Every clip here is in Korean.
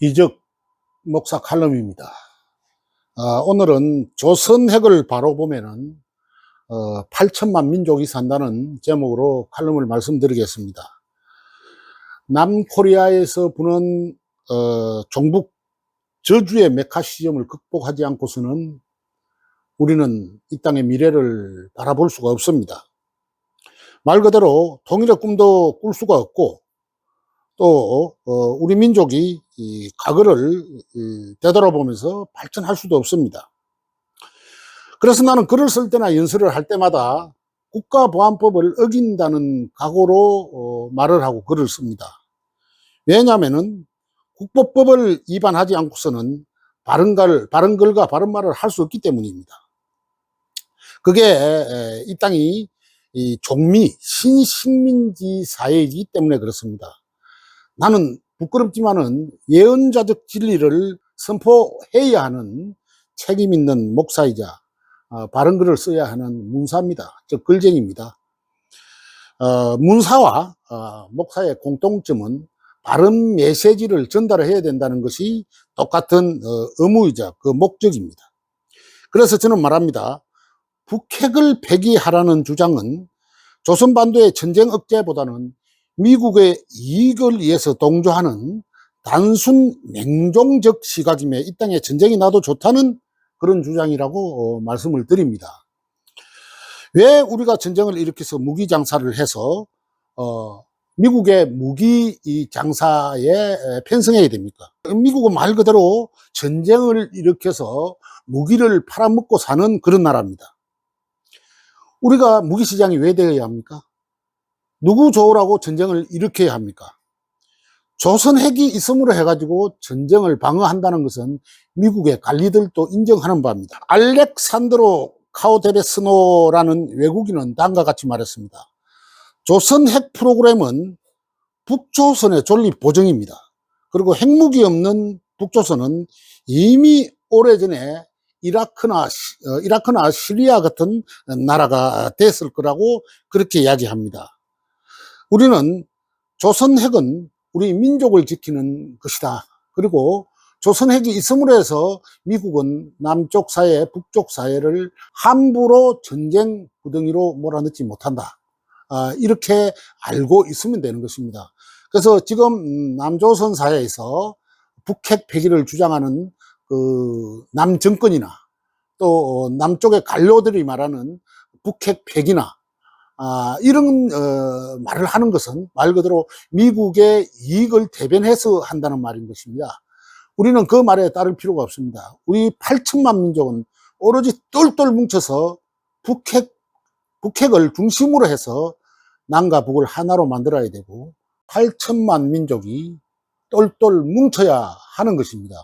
이적 목사 칼럼입니다. 아, 오늘은 조선핵을 바로 보면은 어, 8천만 민족이 산다는 제목으로 칼럼을 말씀드리겠습니다. 남코리아에서 부는 어, 종북 저주의 메카 시점을 극복하지 않고서는 우리는 이 땅의 미래를 바라볼 수가 없습니다. 말 그대로 통일의 꿈도 꿀 수가 없고 또 어, 우리 민족이 이 과거를 이, 되돌아보면서 발전할 수도 없습니다. 그래서 나는 글을 쓸 때나 연설을 할 때마다 국가보안법을 어긴다는 각오로 어, 말을 하고 글을 씁니다. 왜냐하면은 국보법을 위반하지 않고서는 바른 글, 바른 글과 바른 말을 할 수 없기 때문입니다. 그게 에, 이 땅이 이 종미 신식민지 사회이기 때문에 그렇습니다. 나는 부끄럽지만은 예언자적 진리를 선포해야 하는 책임 있는 목사이자 어, 바른 글을 써야 하는 문사입니다. 즉 글쟁입니다. 어, 문사와 어, 목사의 공통점은 바른 메시지를 전달해야 된다는 것이 똑같은 어, 의무이자 그 목적입니다. 그래서 저는 말합니다. 북핵을 폐기하라는 주장은 조선반도의 전쟁 억제보다는 미국의 이익을 위해서 동조하는 단순 냉종적 시각임에 이 땅에 전쟁이 나도 좋다는 그런 주장이라고 어, 말씀을 드립니다. 왜 우리가 전쟁을 일으켜서 무기 장사를 해서 어, 미국의 무기 이 장사에 편성해야 됩니까? 미국은 말 그대로 전쟁을 일으켜서 무기를 팔아먹고 사는 그런 나라입니다. 우리가 무기 시장이 왜 되어야 합니까? 누구 좋으라고 전쟁을 일으켜야 합니까? 조선 핵이 있음으로 해가지고 전쟁을 방어한다는 것은 미국의 관리들도 인정하는 바입니다. 알렉산드로 카오데베스노라는 외국인은 다음과 같이 말했습니다. 조선 핵 프로그램은 북조선의 존립 보정입니다. 그리고 핵무기 없는 북조선은 이미 오래전에 이라크나, 시- 어, 이라크나 시리아 같은 나라가 됐을 거라고 그렇게 이야기합니다. 우리는 조선 핵은 우리 민족을 지키는 것이다. 그리고 조선 핵이 있음으로 해서 미국은 남쪽 사회, 북쪽 사회를 함부로 전쟁 구덩이로 몰아넣지 못한다. 아, 이렇게 알고 있으면 되는 것입니다. 그래서 지금 음, 남조선 사회에서 북핵 폐기를 주장하는 그 남정권이나 또 남쪽의 관료들이 말하는 북핵 폐기나 아, 이런 어, 말을 하는 것은 말 그대로 미국의 이익을 대변해서 한다는 말인 것입니다. 우리는 그 말에 따를 필요가 없습니다. 우리 8천만 민족은 오로지 똘똘 뭉쳐서 북핵, 북핵을 중심으로 해서 남과 북을 하나로 만들어야 되고 8천만 민족이 똘똘 뭉쳐야 하는 것입니다.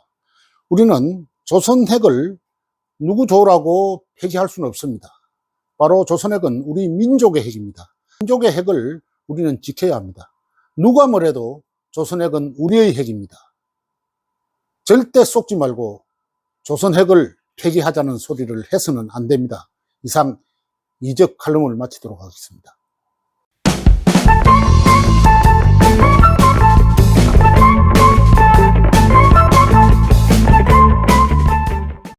우리는 조선 핵을 누구 좋으라고 폐기할 수는 없습니다. 바로 조선핵은 우리 민족의 핵입니다. 민족의 핵을 우리는 지켜야 합니다. 누가 뭐래도 조선핵은 우리의 핵입니다. 절대 속지 말고 조선핵을 폐기하자는 소리를 해서는 안 됩니다. 이상 이적 칼럼을 마치도록 하겠습니다.